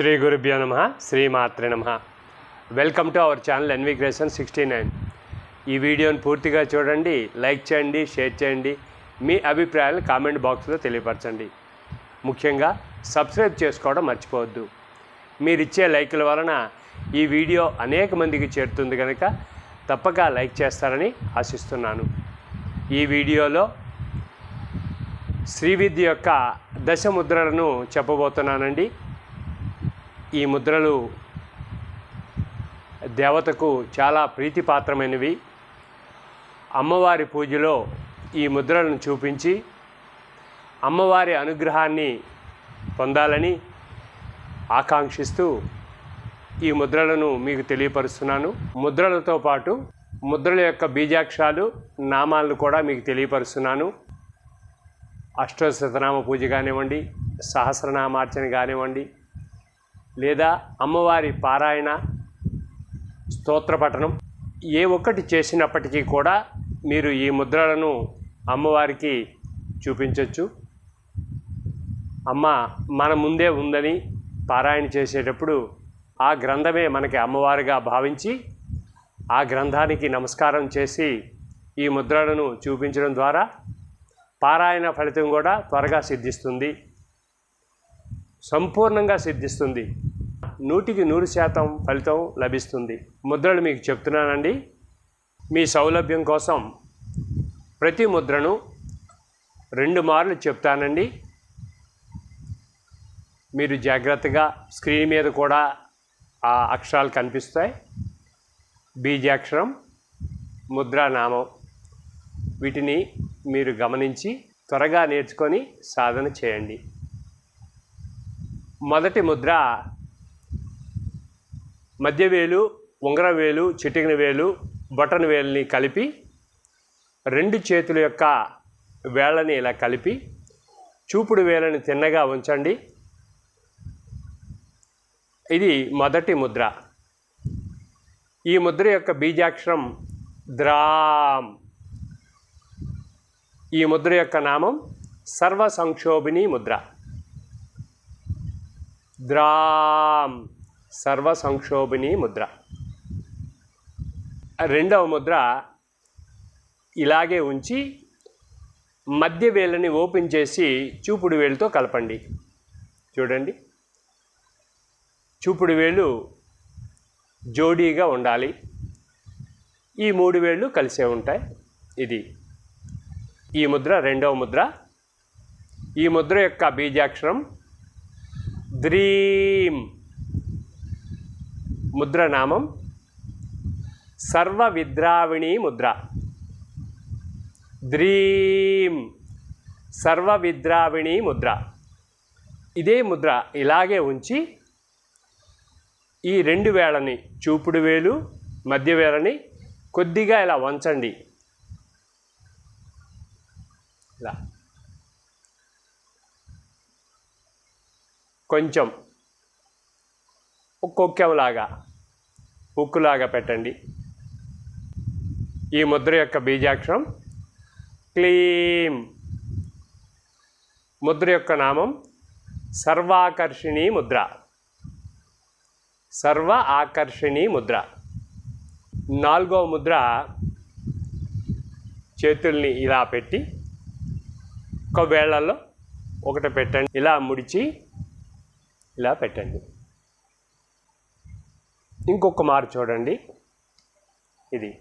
శ్రీ గురుభ్యో నమ శ్రీమాత్రి నమ. Welcome to our channel NV creation sixty nine ఈ వీడియోని పూర్తిగా చూడండి లైక్ చేయండి షేర్ చేయండి మీ అభిప్రాయాలను కామెంట్ బాక్స్లో తెలియపరచండి. ముఖ్యంగా సబ్స్క్రైబ్ చేసుకోవడం మర్చిపోవద్దు. మీరు ఇచ్చే లైకుల వలన ఈ వీడియో అనేక మందికి చేరుతుంది కనుక తప్పక లైక్ చేస్తారని ఆశిస్తున్నాను. ఈ వీడియోలో శ్రీవిద్య యొక్క దశ ముద్రలను చెప్పబోతున్నానండి. ఈ ముద్రలు దేవతకు చాలా ప్రీతిపాత్రమైనవి. అమ్మవారి పూజలో ఈ ముద్రలను చూపించి అమ్మవారి అనుగ్రహాన్ని పొందాలని ఆకాంక్షిస్తూ ఈ ముద్రలను మీకు తెలియపరుస్తున్నాను. ముద్రలతో పాటు ముద్రల యొక్క బీజాక్షరాలు నామాలను కూడా మీకు తెలియపరుస్తున్నాను. అష్టోశతనామ పూజ కానివ్వండి సహస్రనామార్చన కానివ్వండి లేదా అమ్మవారి పారాయణ స్తోత్ర పఠనం ఏ ఒక్కటి చేసినప్పటికీ కూడా మీరు ఈ ముద్రలను అమ్మవారికి చూపించవచ్చు అమ్మ మన ముందే ఉందని పారాయణ చేసేటప్పుడు ఆ గ్రంథమే మనకి అమ్మవారిగా భావించి ఆ గ్రంథానికి నమస్కారం చేసి ఈ ముద్రలను చూపించడం ద్వారా పారాయణ ఫలితం కూడా త్వరగా సిద్ధిస్తుంది. సంపూర్ణంగా సిద్ధిస్తుంది. నూటికి నూరు శాతం ఫలితం లభిస్తుంది. ముద్రలు మీకు చెప్తున్నానండి. మీ సౌలభ్యం కోసం ప్రతి ముద్రను రెండు మార్లు చెప్తానండి. మీరు జాగ్రత్తగా స్క్రీన్ మీద కూడా ఆ అక్షరాలు కనిపిస్తాయి. బీజాక్షరం ముద్రానామం వీటిని మీరు గమనించి త్వరగా నేర్చుకొని సాధన చేయండి. మొదటి ముద్ర మధ్యవేలు వేలు ఉంగరం వేలు చిటికిన వేలు బటన్ వేలుని కలిపి రెండు చేతుల యొక్క వేళ్ళని ఇలా కలిపి చూపుడు వేలని తిన్నగా ఉంచండి. ఇది మొదటి ముద్ర. ఈ ముద్ర యొక్క బీజాక్షరం ద్రామ్. ఈ ముద్ర యొక్క నామం సర్వ సంక్షోభిణి ముద్ర. ద్రామ్. సర్వ సంక్షోభిణి ముద్ర. రెండవ ముద్ర ఇలాగే ఉంచి మధ్య వేళ్ళని ఓపెన్ చేసి చూపుడు వేలుతో కలపండి. చూడండి. చూపుడు వేలు జోడీగా ఉండాలి. ఈ మూడు వేళ్ళు కలిసే ఉంటాయి. ఇది. ఈ ముద్ర రెండవ ముద్ర. ఈ ముద్ర యొక్క బీజాక్షరం ద్రీం. ముద్ర నామం సర్వ విద్రావిణి ముద్ర. ద్రీం సర్వ విద్రావిణి ముద్ర. ఇదే ముద్ర ఇలాగే ఉంచి ఈ రెండు వేళని చూపుడు వేలు మధ్య వేళని కొద్దిగా ఇలా వంచండి. ఇలా. కొంచెం. కొక్కెవలాగా ఉక్కులాగా పెట్టండి. ఈ ముద్ర యొక్క బీజాక్షరం క్లీం. ముద్ర యొక్క నామం సర్వాకర్షిణీ ముద్ర. సర్వ ఆకర్షిణీ ముద్ర. నాలుగవ ముద్ర చేతుల్ని ఇలా పెట్టి ఒక వేళ్ళలో ఒకటి పెట్టండి. ఇలా ముడిచి ఇలా పెట్టండి. ఇంకొక మారు చూడండి. ఇది.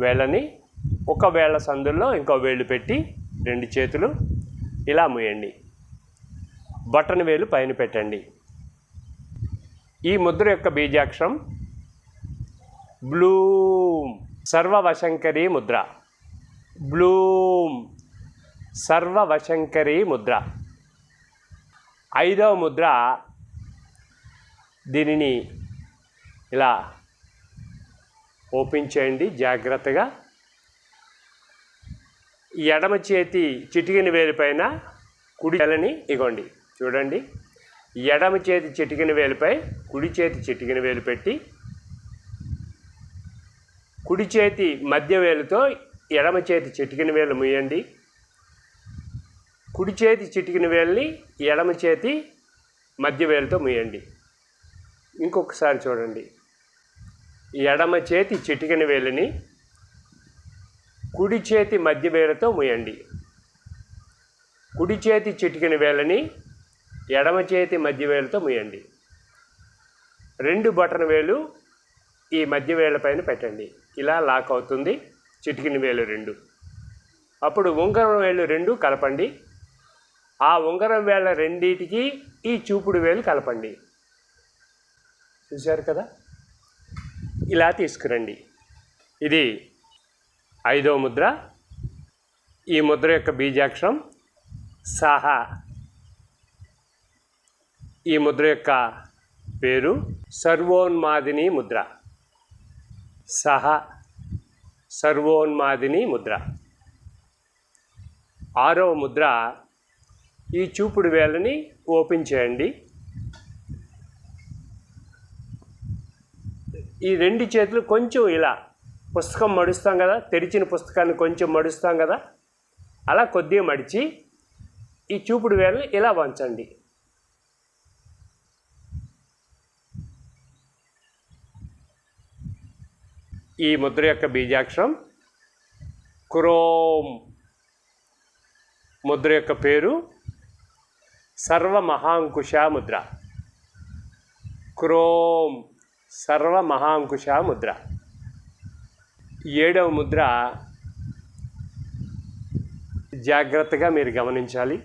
వేళ్ళని ఒక వేళ్ళ సందుల్లో ఇంకో వేళ్ళు పెట్టి రెండు చేతులు ఇలా ముయండి. బటన్ వేలు పైన పెట్టండి. ఈ ముద్ర యొక్క బీజాక్షరం బ్లూమ్. సర్వవశంకరీ ముద్ర. బ్లూమ్. సర్వవశంకరీ ముద్ర. ఐదవ ముద్ర దీనిని ఇలా ఓపెన్ చేయండి జాగ్రత్తగా. ఎడమ చేతి చిటికిన వేలిపైన కుడి వేలని ఇగోండి. చూడండి. ఎడమ చేతి చిటికిన వేలుపై కుడి చేతి చిటికిన వేలు పెట్టి కుడి చేతి మధ్య వేలుతో ఎడమ చేతి చిటికిన వేలు ముయ్యండి. కుడి చేతి చిటికిన వేలుని ఎడమ చేతి మధ్య వేలుతో ముయ్యండి. ఇంకొకసారి చూడండి. ఎడమ చేతి చిటికెన వేలుని కుడి చేతి మధ్య వేలతో ముయండి. కుడి చేతి చిటికెన వేలని ఎడమ చేతి మధ్య వేలతో ముయండి. రెండు బటన్ వేలు ఈ మధ్య వేల పైన పెట్టండి. ఇలా లాక్ అవుతుంది చిటికిన వేలు రెండు. అప్పుడు ఉంగరం వేలు రెండు కలపండి. ఆ ఉంగరం వేళ్ళ రెండింటికి ఈ చూపుడు వేలు కలపండి. చూశారు కదా? ఇలా తీసుకురండి. ఇది ఐదో ముద్ర. ఈ ముద్ర యొక్క బీజాక్షరం సహా. ఈ ముద్ర యొక్క పేరు సర్వోన్మాదిని ముద్ర. సహ సర్వోన్మాదిని ముద్ర. ఆరవ ముద్ర ఈ చూపుడు వేలని ఓపెన్ చేయండి. ఈ రెండు చేతులు కొంచెం ఇలా పుస్తకం మడుస్తాం కదా తెరిచిన పుస్తకాన్ని కొంచెం మడుస్తాం కదా అలా కొద్దిగా మడిచి ఈ చూపుడు వేలను ఇలా వంచండి. ఈ ముద్ర యొక్క బీజాక్షరం క్రోమ్ ముద్ర యొక్క పేరు సర్వ మహాంకుశ ముద్ర. క్రోమ్ సర్వ మహాంకుశ ముద్ర. ఏడవ ముద్ర జాగ్రత్తగా మీరు గమనించాలి.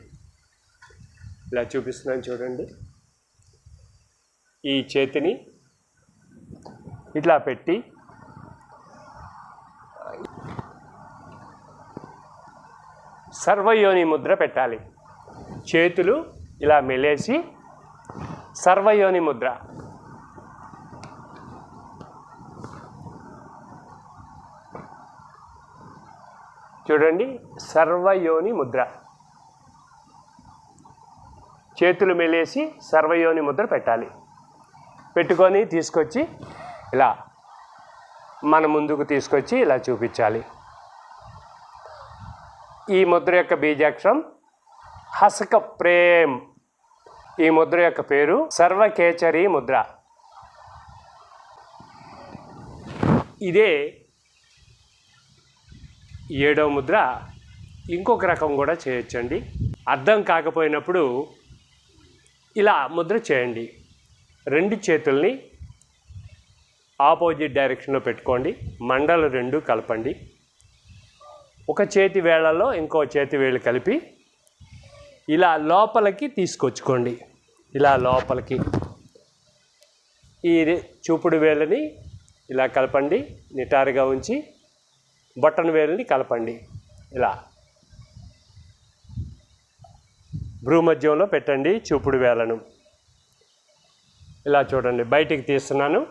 ఇలా చూపిస్తున్నాను చూడండి. ఈ చేతిని ఇట్లా పెట్టి సర్వయోని ముద్ర పెట్టాలి. చేతులు ఇలా మెలేసి సర్వయోని ముద్ర. చూడండి సర్వయోని ముద్ర. చేతులు మెలేసి సర్వయోని ముద్ర పెట్టాలి. పెట్టుకొని తీసుకొచ్చి ఇలా మన ముందుకు తీసుకొచ్చి ఇలా చూపించాలి. ఈ ముద్ర యొక్క బీజాక్షరం హసక ప్రేమ్. ఈ ముద్ర యొక్క పేరు సర్వకేచరి ముద్ర. ఇదే ఏడవ ముద్ర. ఇంకొక రకం కూడా చేయొచ్చండి. అర్థం కాకపోయినప్పుడు ఇలా ముద్ర చేయండి. రెండు చేతుల్ని ఆపోజిట్ డైరెక్షన్లో పెట్టుకోండి. మండలు రెండు కలపండి. ఒక చేతి వేళలో ఇంకో చేతి వేళ్ళు కలిపి ఇలా లోపలికి తీసుకొచ్చుకోండి. ఇలా లోపలికి. ఈ చూపుడు వేళ్ళని ఇలా కలపండి. నిటారుగా ఉంచి బొట్టన వేలుని కలపండి. ఇలా. భ్రూమధ్యంలో పెట్టండి చూపుడు వేలను. ఇలా చూడండి బయటికి తీస్తున్నాను.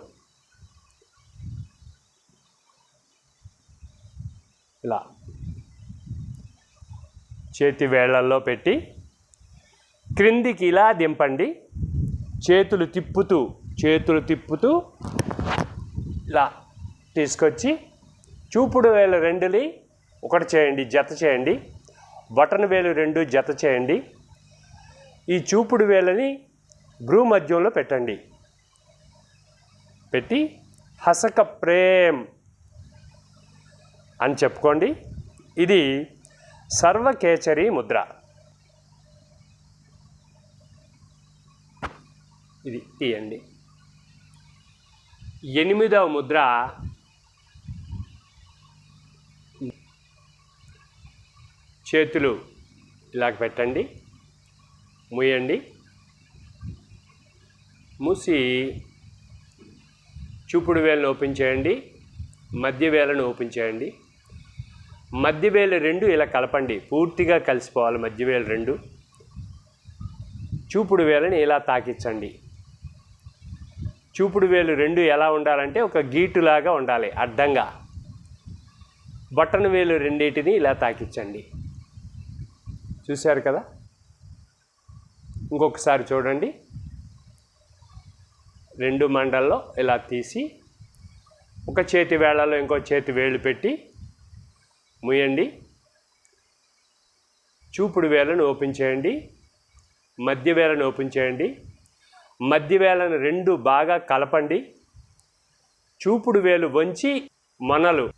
ఇలా. చేతి వేళల్లో పెట్టి క్రిందికి ఇలా దింపండి. చేతులు తిప్పుతూ చేతులు తిప్పుతూ ఇలా తీసుకొచ్చి చూపుడు వేలు రెండుని ఒకటి చేయండి జత చేయండి. బటన్ వేలు రెండు జత చేయండి. ఈ చూపుడు వేలని భ్రూ మధ్యంలో పెట్టండి. పెట్టి హసక ప్రేమ్ అని చెప్పుకోండి. ఇది సర్వకేచరి ముద్ర. ఇది తీయండి. ఎనిమిదవ ముద్ర చేతులు ఇలాగ పెట్టండి. మూయండి. మూసి చూపుడు వేలను ఓపెన్ చేయండి. మధ్య వేలను ఓపెన్ చేయండి. మధ్య వేలు రెండు ఇలా కలపండి. పూర్తిగా కలిసిపోవాలి మధ్య వేలు రెండు. చూపుడు వేలని ఇలా తాకించండి. చూపుడు వేలు రెండు ఎలా ఉండాలంటే ఒక గీటులాగా ఉండాలి అడ్డంగా. బట్టన వేలు రెండింటిని ఇలా తాకించండి. చూశారు కదా? ఇంకొకసారి చూడండి. రెండు మండల్లో ఇలా తీసి ఒక చేతి వేళలో ఇంకో చేతి వేళ్ళు పెట్టి ముయండి. చూపుడు వేలను ఓపెన్ చేయండి. మధ్య వేలను ఓపెన్ చేయండి. మధ్య వేలను రెండు బాగా కలపండి. చూపుడు వేలు వంచి మొనలు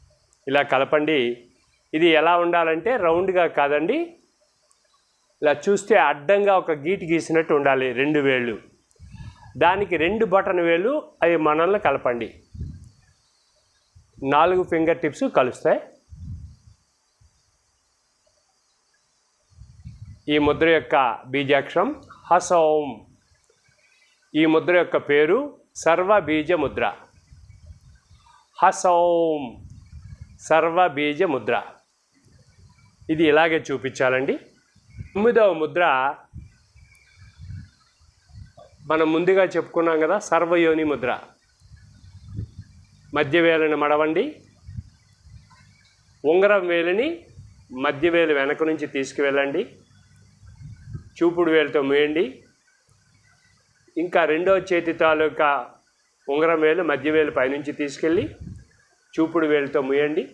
ఇలా కలపండి. ఇది ఎలా ఉండాలంటే రౌండ్గా కాదండి. ఇలా చూస్తే అడ్డంగా ఒక గీటి గీసినట్టు ఉండాలి రెండు వేళ్ళు. దానికి రెండు బటన్ వేలు అవి మనల్ని కలపండి. నాలుగు ఫింగర్ టిప్స్ కలుస్తాయి. ఈ ముద్ర యొక్క బీజాక్షరం హసౌం. ఈ ముద్ర యొక్క పేరు సర్వబీజ ముద్ర. హసౌం. సర్వబీజ ముద్ర. ఇది ఇలాగే చూపించాలండి. తొమ్మిదవ ముద్ర మనం ముందుగా చెప్పుకున్నాం కదా సర్వయోని ముద్ర. మధ్యవేలని మడవండి. ఉంగరం వేలిని మధ్యవేలు వెనక నుంచి తీసుకువెళ్ళండి. చూపుడు వేలుతో మూయండి. ఇంకా రెండో చేతి తాలూకా ఉంగరం వేలు మధ్య వేలు పైనుంచి తీసుకెళ్ళి చూపుడు వేలుతో మూయండి.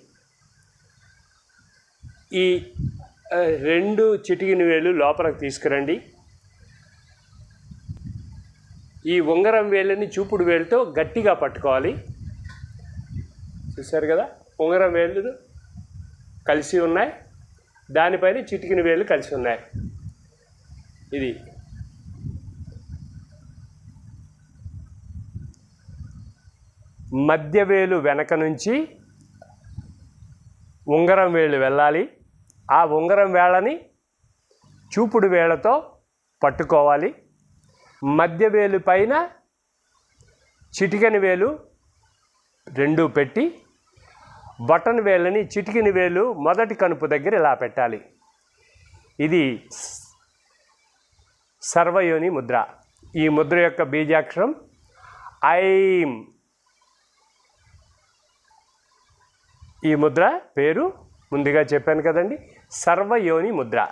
ఈ రెండు చిటికిన వేలు లోపలికి తీసుకురండి. ఈ ఉంగరం వేలని చూపుడు వేలుతో గట్టిగా పట్టుకోవాలి. చూశారు కదా? ఉంగరం వేలు కలిసి ఉన్నాయి. దానిపైన చిటికిన వేలు కలిసి ఉన్నాయి. ఇది. మధ్య వేలు వెనక నుంచి ఉంగరం వేలు వెళ్ళాలి. ఆ ఉంగరం వేళని చూపుడు వేళ్ళతో పట్టుకోవాలి. మధ్య వేలు పైన చిటికెన వేలు రెండు పెట్టి బటన్ వేలని చిటికిన వేలు మొదటి కనుపు దగ్గర ఇలా పెట్టాలి. ఇది సర్వయోని ముద్ర. ఈ ముద్ర యొక్క బీజాక్షరం ఐం. ఈ ముద్ర పేరు ముందుగా చెప్పాను కదండి. సర్వయోని ముద్ర.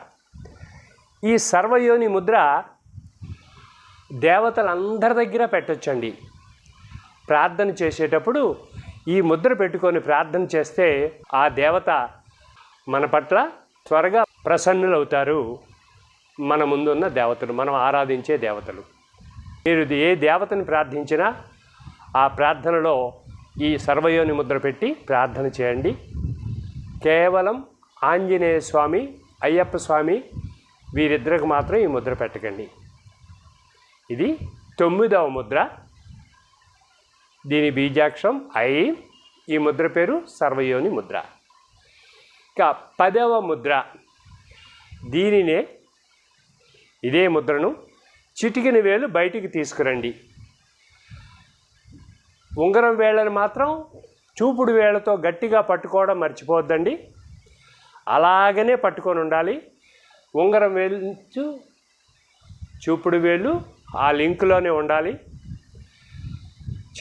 ఈ సర్వయోని ముద్ర దేవతలందరి దగ్గర పెట్టొచ్చండి. ప్రార్థన చేసేటప్పుడు ఈ ముద్ర పెట్టుకొని ప్రార్థన చేస్తే ఆ దేవత మన పట్ల త్వరగా ప్రసన్నులవుతారు మన ముందున్న దేవతలు మనం ఆరాధించే దేవతలు. మీరు ఏ దేవతని ప్రార్థించినా ఆ ప్రార్థనలో ఈ సర్వయోని ముద్ర పెట్టి ప్రార్థన చేయండి. కేవలం ఆంజనేయ స్వామి అయ్యప్ప స్వామి వీరిద్దరికి మాత్రం ఈ ముద్ర పెట్టకండి. ఇది తొమ్మిదవ ముద్ర. దీని బీజాక్షం ఐ ఈ ముద్ర పేరు సర్వయోని ముద్ర. ఇక పదవ ముద్ర. దీనినే ఇదే ముద్రను చిటికిన వేలు బయటికి తీసుకురండి. ఉంగరం వేళ్ళని మాత్రం చూపుడు వేళ్ళతో గట్టిగా పట్టుకోవడం మర్చిపోద్దండి అలాగనే పట్టుకొని ఉండాలి. ఉంగరం వేలు చూపుడు వేలు ఆ లింక్లోనే ఉండాలి.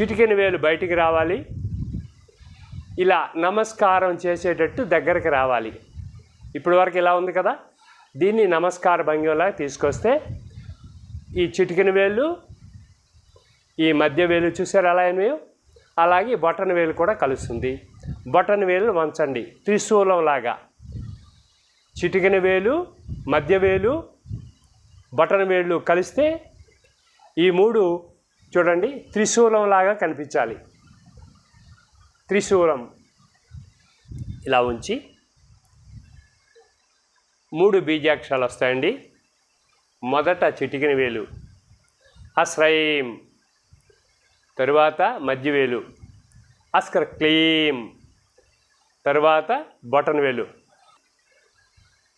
చిటికిన వేలు బయటికి రావాలి. ఇలా నమస్కారం చేసేటట్టు దగ్గరికి రావాలి. ఇప్పటి వరకు ఇలా ఉంది కదా? దీన్ని నమస్కార భంగిలా తీసుకొస్తే ఈ చిటికిన వేలు ఈ మధ్య వేలు చూసారు ఎలా మేము అలాగే బొటన వేలు కూడా కలుస్తుంది. బొటన వేలు వంచండి. త్రిశూలంలాగా చిటికెన వేలు మధ్య వేలు బటన్ వేళ్ళు కలిస్తే ఈ మూడు చూడండి త్రిశూలం లాగా కనిపించాలి. త్రిశూలం ఇలా ఉంచి మూడు బీజాక్షరాలు వస్తాయండి. మొదట చిటికిన వేలు అశ్రయం తరువాత మధ్యవేలు అస్కర్ క్లీం తరువాత బొటన్ వేలు.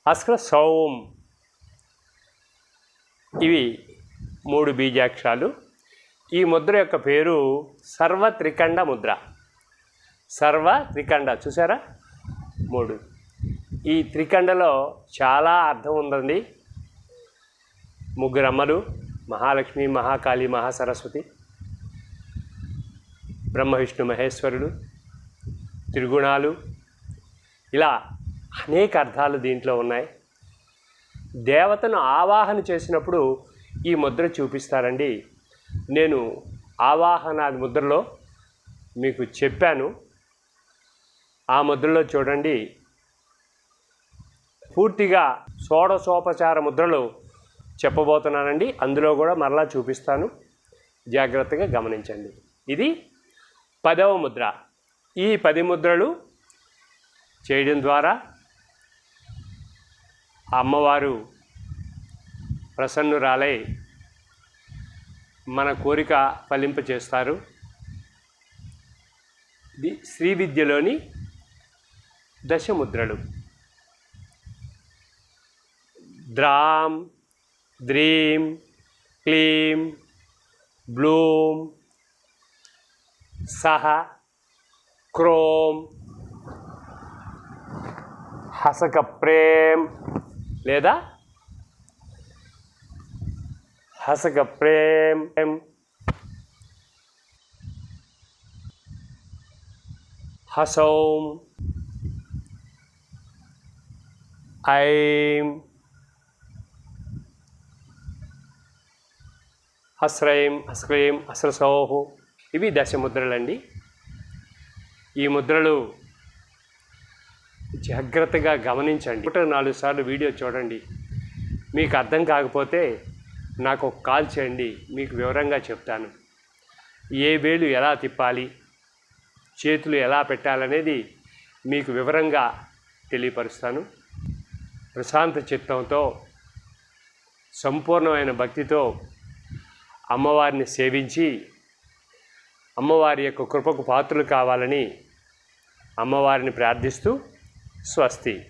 అస్కర్ సౌం ఇవి మూడు బీజాక్షరాలు. ఈ ముద్ర యొక్క పేరు సర్వ త్రికండ ముద్ర. సర్వ త్రికండ చూసారా మూడు. ఈ త్రికండలో చాలా అర్థం ఉందండి. ముగ్గురు అమ్మలు మహాలక్ష్మి మహాకాళి మహాసరస్వతి బ్రహ్మ విష్ణు మహేశ్వరుడు త్రిగుణాలు. ఇలా అనేక అర్థాలు దీంట్లో ఉన్నాయి. దేవతను ఆవాహన చేసినప్పుడు ఈ ముద్ర చూపిస్తారండి. నేను ఆవాహన ముద్రలో మీకు చెప్పాను. ఆ ముద్రలో చూడండి. పూర్తిగా షోడశోపచార ముద్రలు చెప్పబోతున్నానండి. అందులో కూడా మరలా చూపిస్తాను. జాగ్రత్తగా గమనించండి. ఇది పదవ ముద్ర. ఈ పది ముద్రలు చేయడం ద్వారా ఆ అమ్మవారు ప్రసన్నురాలై మన కోరిక ఫలింప చేస్తారు శ్రీ విద్యలోని దశముద్రలు. ద్రాం ద్రీం క్లీం బ్లూం సహ క్రోం హసక ప్రేమ్ లేదా? హసక ప్రేమ్. హసౌం. ఐం. హస్రయం హస్క్రయం హస్రసౌహు. ఇవి దశముద్రలండి. ఈ ముద్రలు జాగ్రత్తగా గమనించండి. ఒకటి నాలుగు సార్లు వీడియో చూడండి. మీకు అర్థం కాకపోతే నాకు ఒక కాల్ చేయండి. మీకు వివరంగా చెప్తాను. ఏ వేలు ఎలా తిప్పాలి? చేతులు ఎలా పెట్టాలనేది మీకు వివరంగా తెలియపరుస్తాను. ప్రశాంత చిత్తంతో సంపూర్ణమైన భక్తితో అమ్మవారిని సేవించి అమ్మవారి యొక్క కృపకు పాత్రలు కావాలని అమ్మవారిని ప్రార్థిస్తూ स्वस्ति।